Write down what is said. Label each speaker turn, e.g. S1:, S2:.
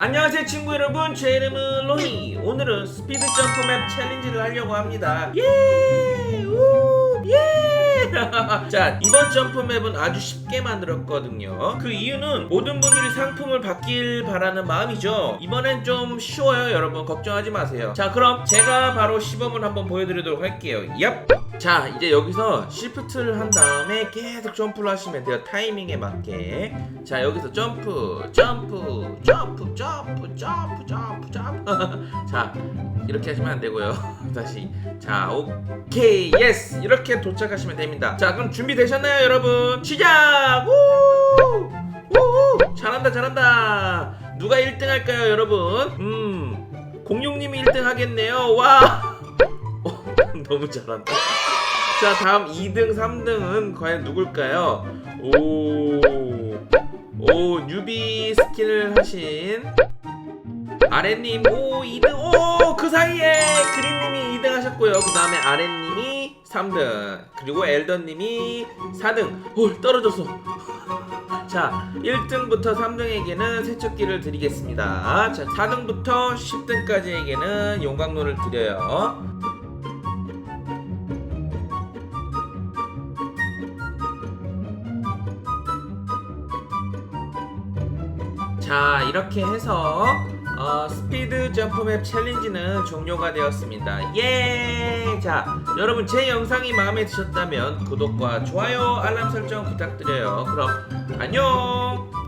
S1: 안녕하세요 친구 여러분. 제 이름은 로이. 오늘은 스피드 점프맵 챌린지를 하려고 합니다. 예! 우! 예! 자 이번 점프맵은 아주 쉽게 만들었거든요. 그 이유는 모든 분들이 상품을 받길 바라는 마음이죠. 이번엔 좀 쉬워요. 여러분 걱정하지 마세요. 자 그럼 제가 바로 시범을 한번 보여드리도록 할게요. 얍! 자 이제 여기서 시프트를 한 다음에 계속 점프를 하시면 돼요. 타이밍에 맞게. 자 여기서 점프 점프 점프 점프 점프 점프 자 이렇게 하시면 안 되고요. 다시. 자 오케이. 예스! 이렇게 도착하시면 됩니다. 자 그럼 준비되셨나요 여러분? 시작! 우! 우! 잘한다 잘한다. 누가 1등 할까요 여러분? 음 공룡님이 1등 하겠네요. 와! 어, 너무 잘한다. 자 다음 2등 3등은 과연 누굴까요? 오 오 뉴비 스킨을 하신 아랫님 오 2등 오 그 사이에 그린님이 2등 하셨고요. 그 다음에 아랫님이 3등 그리고 엘던님이 4등. 오 떨어졌어. 자 1등부터 3등에게는 세척기를 드리겠습니다. 자 4등부터 10등까지에게는 용광로를 드려요 자 이렇게 해서 어, 스피드 점프맵 챌린지는 종료가 되었습니다. 예! 자 여러분 제 영상이 마음에 드셨다면 구독과 좋아요 알람 설정 부탁드려요. 그럼 안녕